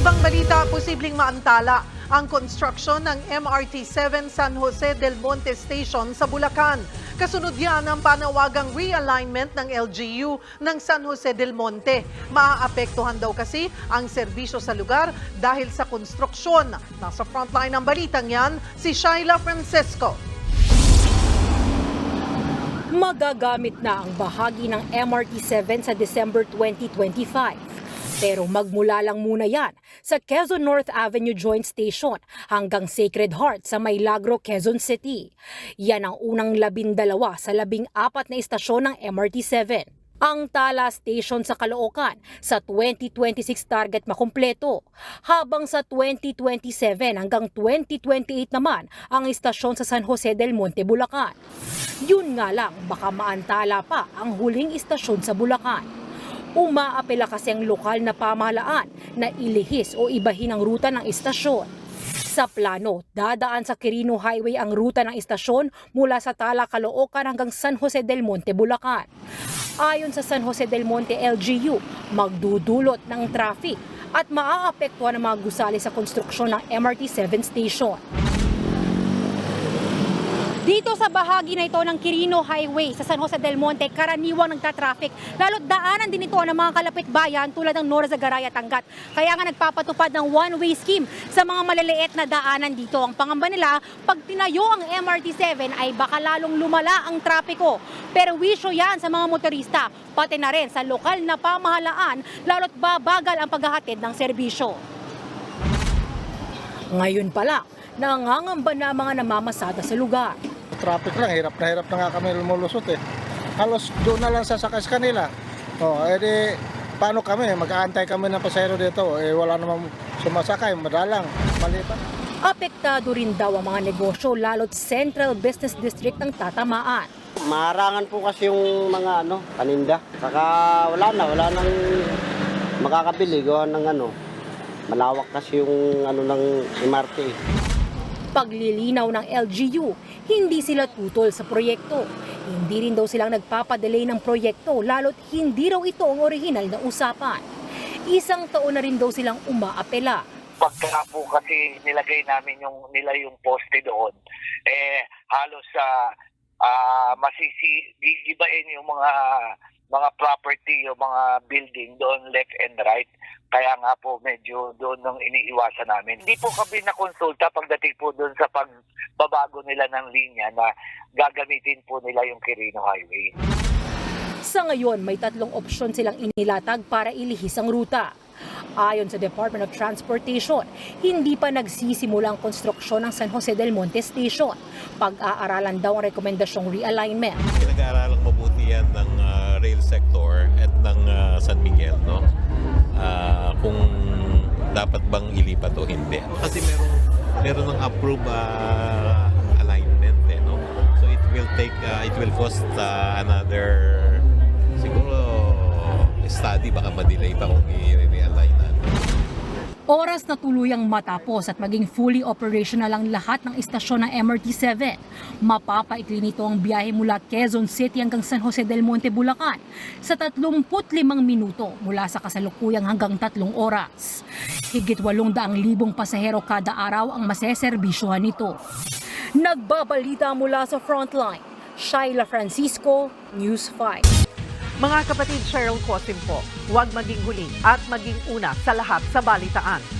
ibang balita, posibleng maantala ang construction ng MRT-7 San Jose del Monte Station sa Bulacan. Kasunod yan ang panawagang realignment ng LGU ng San Jose del Monte. Maaapektuhan daw kasi ang serbisyo sa lugar dahil sa konstruksyon. Nasa frontline ng balitang yan, si Shaila Francesco. Magagamit na ang bahagi ng MRT-7 sa December 2025. Pero magmula lang muna yan sa Quezon North Avenue Joint Station hanggang Sacred Heart sa Maylagro, Quezon City. Yan ang unang labindalawa sa labing apat na istasyon ng MRT-7. Ang Tala Station sa Caloocan sa 2026 target makumpleto, habang sa 2027 hanggang 2028 naman ang istasyon sa San Jose del Monte, Bulacan. Yun nga lang, baka maantala pa ang huling istasyon sa Bulacan. Umaapela kasi ang lokal na pamahalaan na ilihis o ibahin ang ruta ng istasyon. Sa plano, dadaan sa Quirino Highway ang ruta ng istasyon mula sa Tala, Caloocan hanggang San Jose del Monte, Bulacan. Ayon sa San Jose del Monte LGU, magdudulot ng traffic at maaapektuhan ang mga gusali sa konstruksyon ng MRT-7 station. Dito sa bahagi na ito ng Quirino Highway sa San Jose del Monte, karaniwang nagtatraffic. Lalo't daanan din ito ng mga kalapit bayan tulad ng Nora Zagaray at Angat. Kaya nga nagpapatupad ng one-way scheme sa mga maliliit na daanan dito. Ang pangamba nila, pag tinayo ang MRT-7 ay baka lalong lumala ang trapiko. Pero wisyo yan sa mga motorista, pati na rin sa lokal na pamahalaan, lalo't babagal ang paghahatid ng serbisyo. Ngayon pala, nangangamba na ang mga namamasada sa lugar. traffic lang, hirap na hirap na nga kami lumulusot eh. Halos doon na lang sasakay sa kanila. O, edi, paano kami? Mag-aantay kami ng pasahero dito. Eh, wala namang sumasakay, madalang, maliban. Apektado rin daw ang mga negosyo lalo't Central Business District ang tatamaan. Maharangan po kasi yung mga ano, paninda. Saka wala na, wala nang makakabili gawa ng ano. Malawak kasi yung ano ng MRT. Paglilinaw ng LGU, hindi sila tutol sa proyekto. Hindi rin daw silang nagpapadelay ng proyekto lalo't hindi raw ito ang orihinal na usapan. Isang taon na rin daw silang umaapela. pagka po kasi nilagay namin yung nila yung poste doon eh halos sa ah masisi gigibain yung mga mga property yung mga building doon left and right. Kaya nga po medyo doon nang iniiwasan namin. Hindi po kami na konsulta pagdating po doon sa pagbabago nila ng linya na gagamitin po nila yung Quirino Highway. Sa ngayon, may tatlong opsyon silang inilatag para ilihis ang ruta. Ayon sa Department of Transportation, hindi pa nagsisimula ang konstruksyon ng San Jose del Monte Station. Pag-aaralan daw ang rekomendasyong realignment. pinag-aaralang mabuti yan ng ah, rail sector at ng ah, San Miguel, no? Ah, kung dapat bang ilipat o hindi. Kasi meron meron ng approved ah, alignment, eh, no? So it will take, ah, it will cost ah, another, na tuluyang matapos at maging fully operational ang lahat ng istasyon ng MRT-7. Mapapaikli nito ang biyahe mula Quezon City hanggang San Jose del Monte, Bulacan sa 35 minuto mula sa kasalukuyang hanggang tatlong oras. Higit 800,000 pasahero kada araw ang maseserbisyuhan nito. Nagbabalita mula sa frontline, Shaila Francisco, News 5. Mga kapatid Cheryl Cosim po, huwag maging huli at maging una sa lahat sa balitaan.